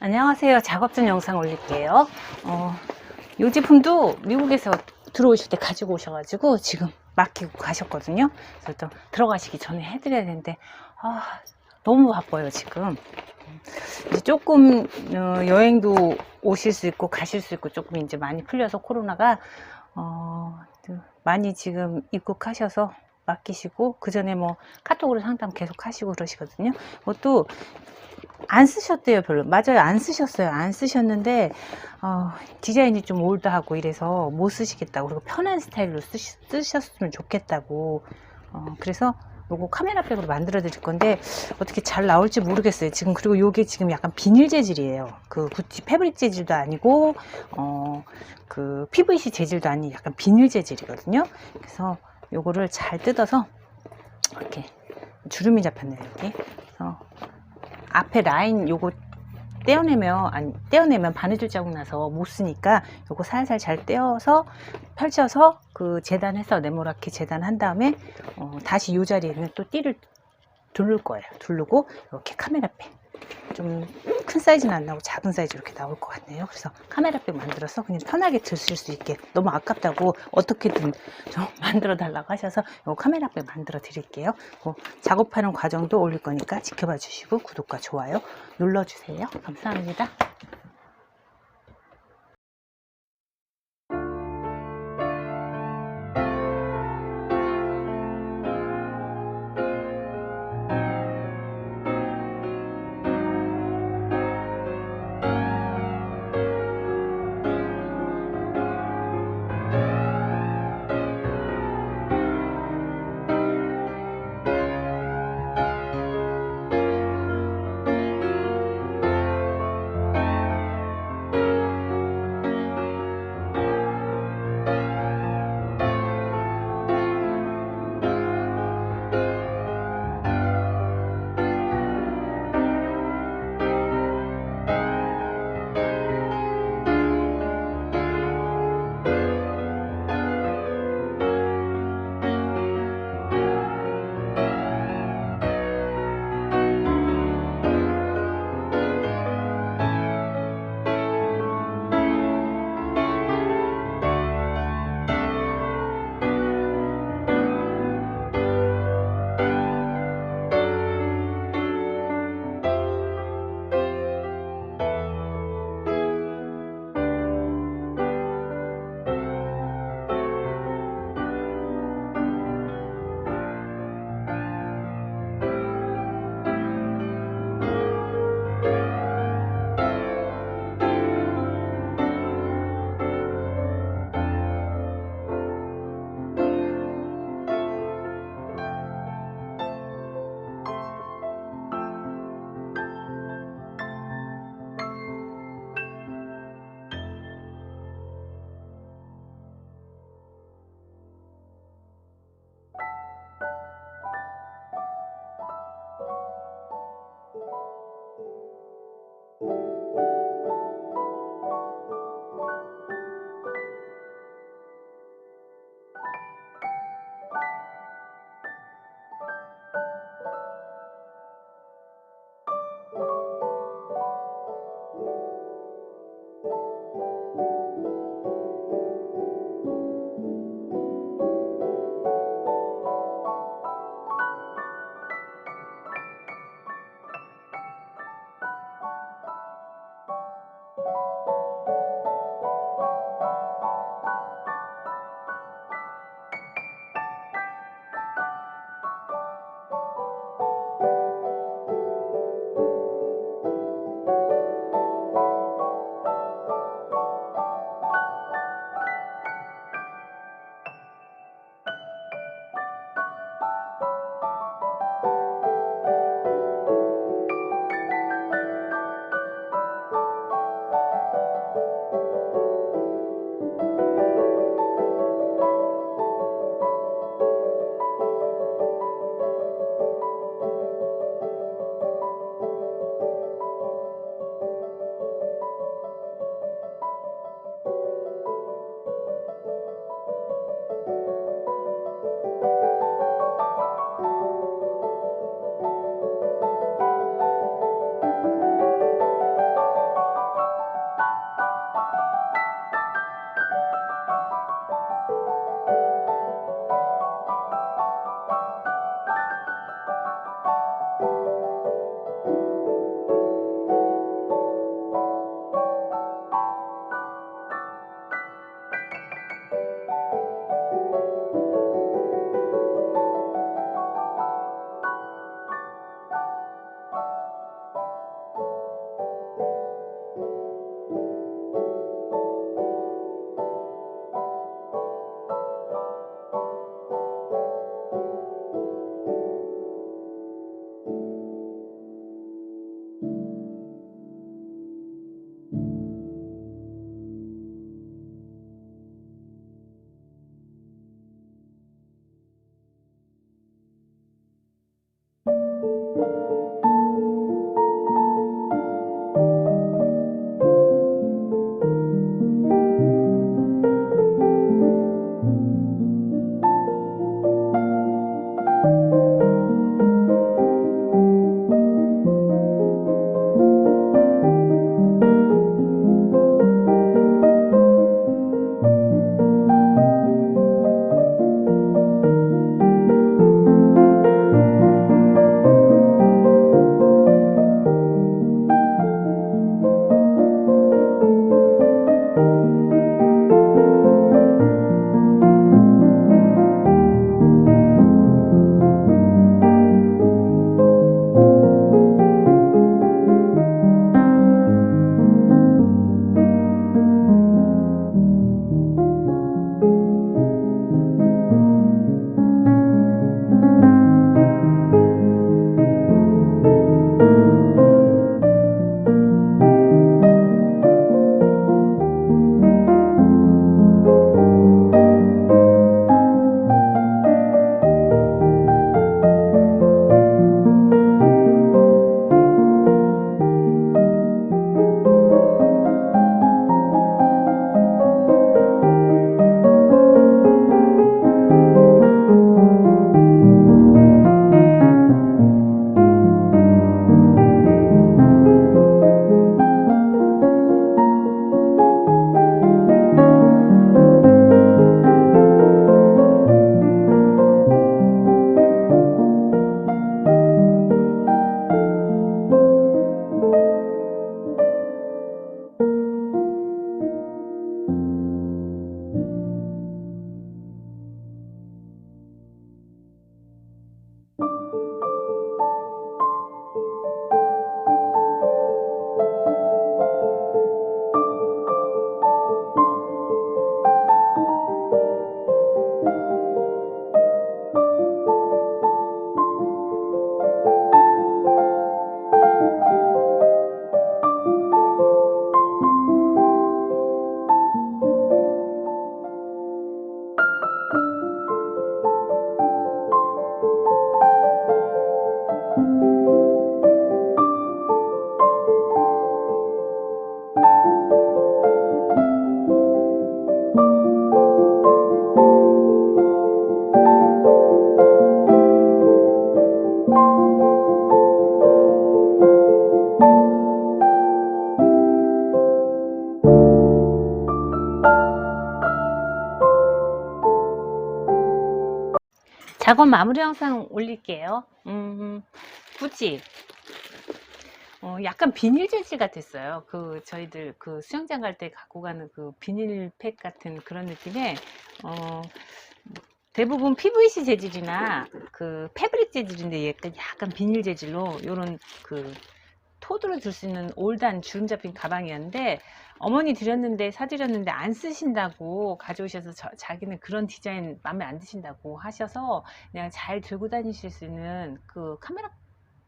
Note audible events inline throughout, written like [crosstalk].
안녕하세요. 작업 전 영상 올릴게요. 어, 이 제품도 미국에서 들어오실 때 가지고 오셔가지고 지금 맡기고 가셨거든요. 그래서 또 들어가시기 전에 해드려야 되는데, 아, 너무 바빠요, 지금. 이제 조금, 어, 여행도 오실 수 있고 가실 수 있고 조금 이제 많이 풀려서 코로나가, 어, 그 많이 지금 입국하셔서 맡기시고, 그 전에 뭐 카톡으로 상담 계속 하시고 그러시거든요. 그것도 안 쓰셨대요, 별로. 맞아요, 안 쓰셨어요. 안 쓰셨는데, 어, 디자인이 좀 올드하고 이래서 못 쓰시겠다고. 그리고 편한 스타일로 쓰시, 쓰셨으면 좋겠다고. 어, 그래서 요거 카메라백으로 만들어 드릴 건데, 어떻게 잘 나올지 모르겠어요. 지금, 그리고 요게 지금 약간 비닐 재질이에요. 그 구찌 패브릭 재질도 아니고, 어, 그 PVC 재질도 아닌 약간 비닐 재질이거든요. 그래서 요거를 잘 뜯어서, 이렇게 주름이 잡혔네요, 여기. 그래서 앞에 라인 요거 떼어내면 아니 떼어내면 바느질 자국 나서 못 쓰니까 요거 살살 잘 떼어서 펼쳐서 그 재단해서 네모나게 재단한 다음에 어, 다시 요 자리에는 또 띠를 두를 거예요. 두르고 이렇게 카메라백 좀 큰 사이즈는 안 나오고 작은 사이즈 이렇게 나올 것 같네요. 그래서 카메라백 만들어서 그냥 편하게 드실 수 있게 너무 아깝다고 어떻게든 좀 [laughs] 만들어 달라고 하셔서 요 카메라백 만들어 드릴게요. 그 작업하는 과정도 올릴 거니까 지켜봐 주시고 구독과 좋아요 눌러주세요. 감사합니다. 작업 마무리 영상 올릴게요. 음, 굳이 어, 약간 비닐 재질 같았어요. 그 저희들 그 수영장 갈 때 갖고 가는 그 비닐팩 같은 그런 느낌의 어, 대부분 PVC 재질이나 그 패브릭 재질인데 약간, 약간 비닐 재질로 요런 그 토드로 들수 있는 올드한 주름 잡힌 가방이었는데 어머니 드렸는데 사드렸는데 안 쓰신다고 가져오셔서 저- 자기는 그런 디자인 마음에 안 드신다고 하셔서 그냥 잘 들고 다니실 수 있는 그 카메라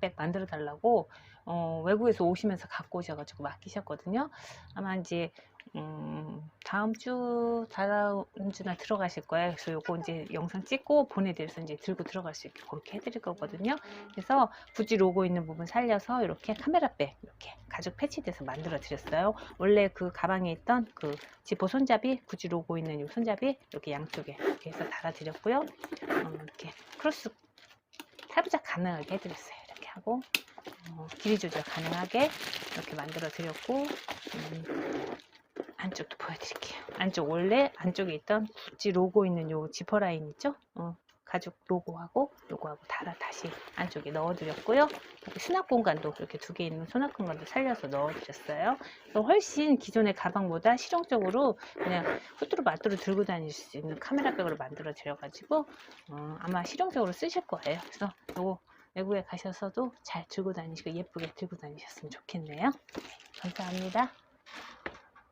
백 만들어 달라고 어, 외국에서 오시면서 갖고 오셔가지고 맡기셨거든요. 아마 이제 음, 다음 주, 다음 주나 들어가실 거예요. 그래서 요거 이제 영상 찍고 보내드려서 이제 들고 들어갈 수 있게 그렇게 해드릴 거거든요. 그래서 굳이 로고 있는 부분 살려서 이렇게 카메라백 이렇게 가죽 패치돼서 만들어 드렸어요. 원래 그 가방에 있던 그 지퍼 손잡이, 굳이 로고 있는 이 손잡이 이렇게 양쪽에 이렇게 해서 달아 드렸고요. 어, 이렇게 크로스 탈부착 가능하게 해드렸어요. 이렇게 하고 어, 길이 조절 가능하게 이렇게 만들어 드렸고 음, 안쪽도 보여드릴게요. 안쪽 원래 안쪽에 있던 구찌 로고 있는 요 지퍼 라인 있죠? 어, 가죽 로고하고 요거하고 달아 다시 안쪽에 넣어드렸고요. 수납 공간도 이렇게 두 개 있는 수납 공간도 살려서 넣어드렸어요. 훨씬 기존의 가방보다 실용적으로 그냥 후뚜루 마뚜루 들고 다닐 수 있는 카메라백으로 만들어 드려가지고 어, 아마 실용적으로 쓰실 거예요. 그래서 요거 외국에 가셔서도 잘 들고 다니시고 예쁘게 들고 다니셨으면 좋겠네요. 네, 감사합니다.